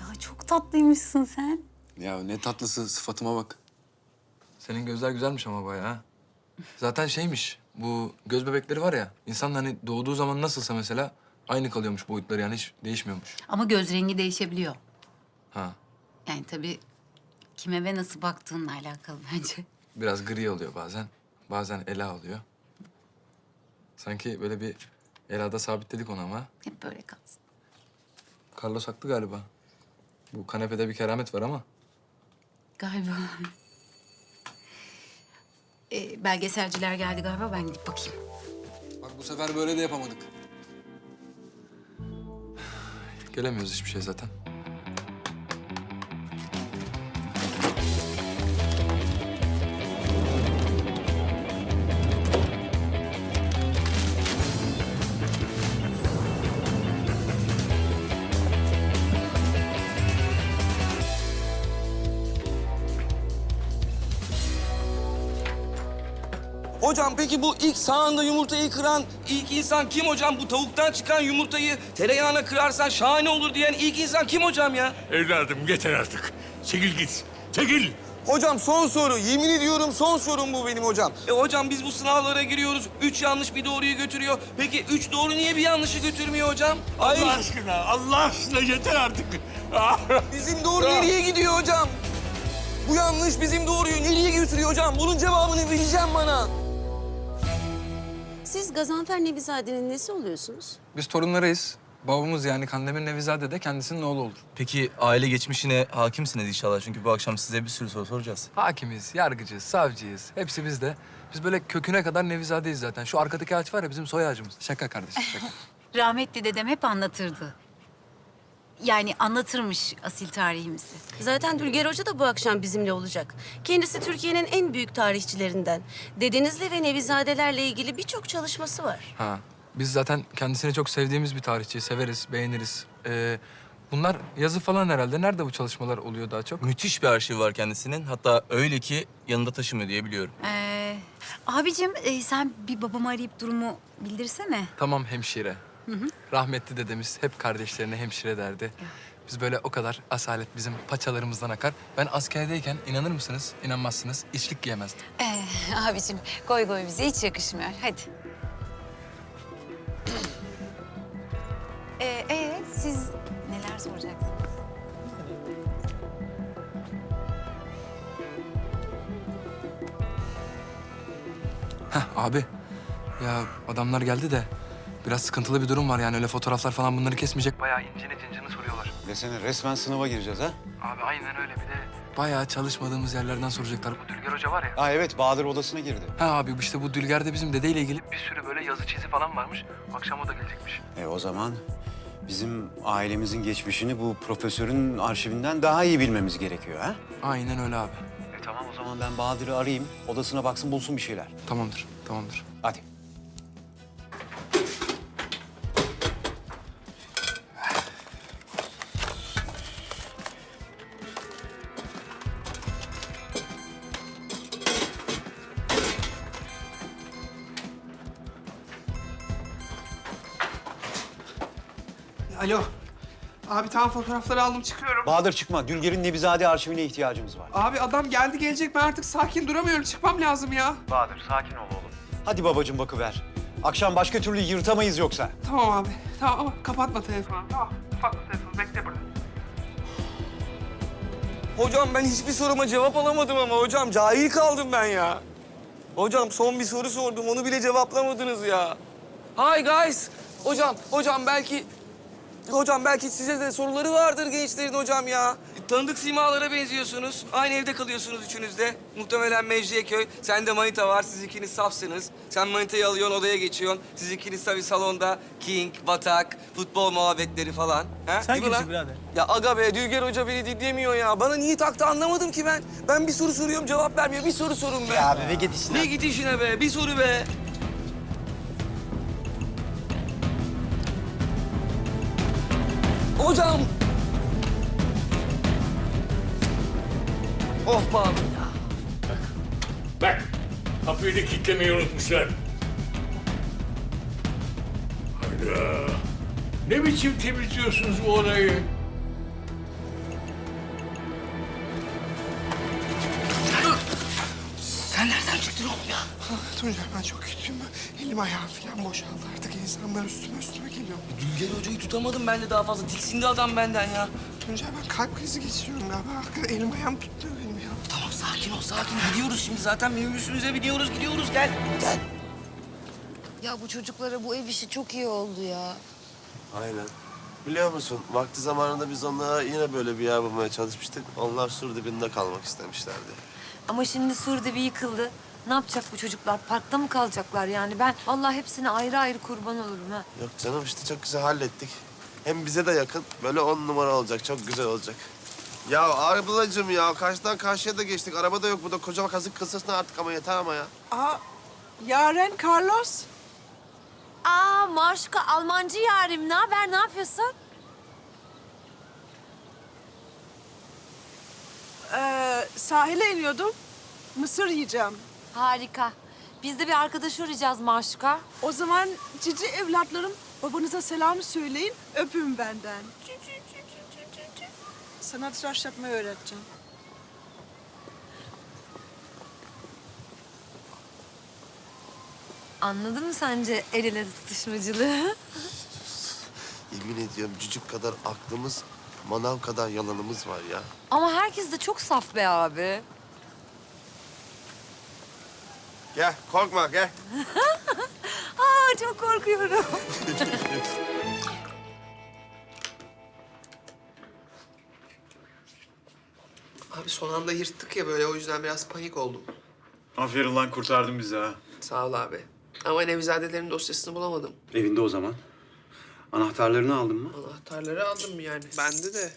Ya çok tatlıymışsın sen. Ya ne tatlısı sıfatıma bak. Senin gözler güzelmiş ama bayağı ha. Zaten şeymiş, bu göz bebekleri var ya, insan hani doğduğu zaman nasılsa mesela aynı kalıyormuş boyutları yani hiç değişmiyormuş. Ama göz rengi değişebiliyor. Ha, Yani tabii kime ve nasıl baktığınla alakalı bence. biraz gri oluyor bazen, bazen ela oluyor. Sanki böyle bir elada sabitledik onu ama. Hep böyle kalsın. Carlos haklı galiba. Bu kanepede bir keramet var ama. Galiba. Ee, belgeselciler geldi galiba. Ben gidip bakayım. Bak bu sefer böyle de yapamadık. Gelemiyoruz hiçbir şey zaten. Hocam peki bu ilk sağında yumurtayı kıran ilk insan kim hocam? Bu tavuktan çıkan yumurtayı tereyağına kırarsan şahane olur diyen ilk insan kim hocam ya? Evladım yeter artık. Çekil git. Çekil. Hocam son soru. Yemin ediyorum son sorum bu benim hocam. E hocam biz bu sınavlara giriyoruz. Üç yanlış bir doğruyu götürüyor. Peki üç doğru niye bir yanlışı götürmüyor hocam? Ay Allah aşkına, Allah aşkına yeter artık. Bizim doğru nereye gidiyor hocam? Bu yanlış bizim doğruyu nereye götürüyor hocam? Bunun cevabını vereceğim bana. Siz Gazanfer Nevizade'nin nesi oluyorsunuz? Biz torunlarıyız. Babamız yani Kandemir Nevizade de kendisinin oğlu olur. Peki aile geçmişine hakimsiniz inşallah çünkü bu akşam size bir sürü soru soracağız. Hakimiz, yargıcıyız, savcıyız. Hepsi bizde. Biz böyle köküne kadar Nevizadeyiz zaten. Şu arkadaki ağaç var ya bizim soy ağacımız. Şaka kardeşim, şaka. Rahmetli dedem hep anlatırdı. Yani anlatırmış asil tarihimizi. Zaten Dülger Hoca da bu akşam bizimle olacak. Kendisi Türkiye'nin en büyük tarihçilerinden. Dedenizle ve Nevizadelerle ilgili birçok çalışması var. Ha. Biz zaten kendisini çok sevdiğimiz bir tarihçi. Severiz, beğeniriz. Ee, bunlar yazı falan herhalde. Nerede bu çalışmalar oluyor daha çok? Müthiş bir arşivi var kendisinin. Hatta öyle ki yanında taşımıyor diye biliyorum. Ee, abicim e, sen bir babamı arayıp durumu bildirsene. Tamam hemşire. Rahmetli dedemiz hep kardeşlerine hemşire derdi. Biz böyle o kadar asalet bizim paçalarımızdan akar. Ben askerdeyken inanır mısınız, inanmazsınız içlik giyemezdim. Ee, abicim goy goy bize hiç yakışmıyor. Hadi. ee, ee, siz neler soracaksınız? Heh abi. Ya adamlar geldi de biraz sıkıntılı bir durum var yani öyle fotoğraflar falan bunları kesmeyecek. Bayağı incini cincini soruyorlar. Desene resmen sınava gireceğiz ha? Abi aynen öyle bir de bayağı çalışmadığımız yerlerden soracaklar. Bu Dülger Hoca var ya. Aa evet Bahadır odasına girdi. Ha abi işte bu Dülger'de bizim dedeyle ilgili bir sürü böyle yazı çizi falan varmış. Akşam o da gelecekmiş. E o zaman bizim ailemizin geçmişini bu profesörün arşivinden daha iyi bilmemiz gerekiyor ha? Aynen öyle abi. E tamam o zaman ben Bahadır'ı arayayım. Odasına baksın bulsun bir şeyler. Tamamdır, tamamdır. Hadi. Alo. Abi tam fotoğrafları aldım çıkıyorum. Bahadır çıkma. Dülger'in Nevizade arşivine ihtiyacımız var. Abi adam geldi gelecek ben artık sakin duramıyorum çıkmam lazım ya. Bahadır sakin ol oğlum. Hadi babacığım bakıver. Akşam başka türlü yırtamayız yoksa. Tamam abi tamam ama kapatma telefonu tamam. Kapatma telefonu bekle burada. Hocam ben hiçbir soruma cevap alamadım ama hocam cahil kaldım ben ya. Hocam son bir soru sordum onu bile cevaplamadınız ya. Hi guys. Hocam, hocam belki... Hocam belki size de soruları vardır gençlerin hocam ya. Tanıdık simalara benziyorsunuz. Aynı evde kalıyorsunuz üçünüz de. Muhtemelen Mecidiyeköy. Sen de manita var. Siz ikiniz safsınız. Sen manitayı alıyorsun, odaya geçiyorsun. Siz ikiniz tabii salonda king, batak, futbol muhabbetleri falan. Ha? Sen Değil mi kimsin lan? birader? Ya aga be, Dülger Hoca beni dinlemiyor ya. Bana niye taktı anlamadım ki ben. Ben bir soru soruyorum, cevap vermiyor. Bir soru sorun be. Ya be git işine. Ne git işine be, bir soru be. Hocam. Of be abi. Bak, kapıyı da kilitlemeyi unutmuşlar. Hayda. Ne biçim temizliyorsunuz bu odayı? Tuncay ben çok kötüyüm. Elim ayağım falan boşaldı artık. insanlar üstüme üstüme geliyor. Dülger Hoca'yı tutamadım ben de daha fazla. Tiksindi adam benden ya. Tuncay ben kalp krizi geçiriyorum galiba. Hakikaten elim ayağım tutmuyor benim ya. Tamam sakin ol sakin. Gidiyoruz şimdi zaten minibüsünüze biniyoruz gidiyoruz gel. Gel. Ya bu çocuklara bu ev işi çok iyi oldu ya. Aynen. Biliyor musun, vakti zamanında biz onlara yine böyle bir yer bulmaya çalışmıştık. Onlar sur dibinde kalmak istemişlerdi. Ama şimdi Sur'da bir yıkıldı. Ne yapacak bu çocuklar? Parkta mı kalacaklar yani? Ben vallahi hepsine ayrı ayrı kurban olurum ha. Yok canım işte çok güzel hallettik. Hem bize de yakın, böyle on numara olacak, çok güzel olacak. Ya ablacığım ya, karşıdan karşıya da geçtik. Araba da yok burada, kocaman kazık kılsasın artık ama yeter ama ya. Aa, Yaren Carlos. Aa Maşka Almancı yarim. Ne haber? Ne yapıyorsun? Ee, sahile iniyordum. Mısır yiyeceğim. Harika. Biz de bir arkadaş arayacağız Maşka. O zaman cici evlatlarım babanıza selam söyleyin. Öpün benden. Sana tıraş yapmayı öğreteceğim. Anladın mı sence el ele tutuşmacılığı? Yemin ediyorum cücük kadar aklımız, manav kadar yalanımız var ya. Ama herkes de çok saf be abi. Gel, korkma gel. Aa çok korkuyorum. Abi son anda yırttık ya böyle o yüzden biraz panik oldum. Aferin lan kurtardın bizi ha. Sağ ol abi. Ama Nevizadelerin dosyasını bulamadım. Evinde o zaman. Anahtarlarını aldın mı? Anahtarları aldım yani. Bende de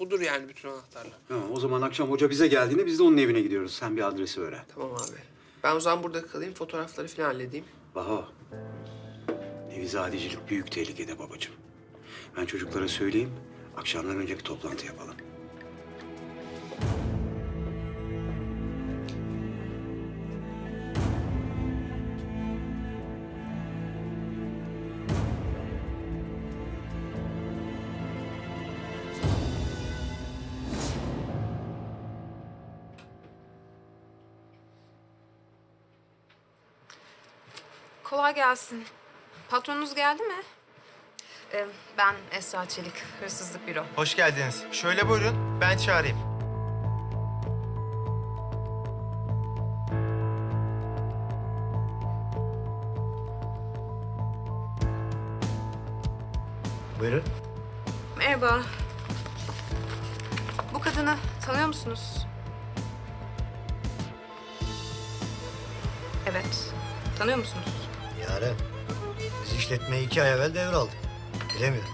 budur yani bütün anahtarlar. Tamam, o zaman akşam hoca bize geldiğinde biz de onun evine gidiyoruz. Sen bir adresi öğren. Tamam abi. Ben o zaman burada kalayım, fotoğrafları falan halledeyim. Baho, Nevizadecilik büyük tehlikede babacığım. Ben çocuklara söyleyeyim, akşamdan önce bir toplantı yapalım. Kolay gelsin. Patronunuz geldi mi? Ee, ben Esra Çelik, Hırsızlık Büro. Hoş geldiniz. Şöyle buyurun, ben çağırayım. Buyurun. Merhaba. Bu kadını tanıyor musunuz? Evet. Tanıyor musunuz? Yaren, biz işletmeyi iki ay evvel devraldık. Bilemiyorum.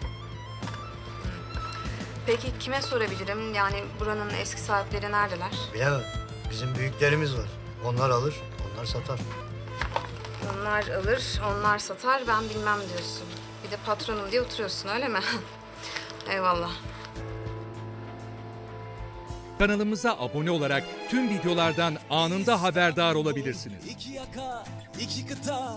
Peki kime sorabilirim? Yani buranın eski sahipleri neredeler? Bilemem. Bizim büyüklerimiz var. Onlar alır, onlar satar. Onlar alır, onlar satar, ben bilmem diyorsun. Bir de patronum diye oturuyorsun öyle mi? Eyvallah. Kanalımıza abone olarak tüm videolardan anında haberdar olabilirsiniz. İki yaka, iki kıta,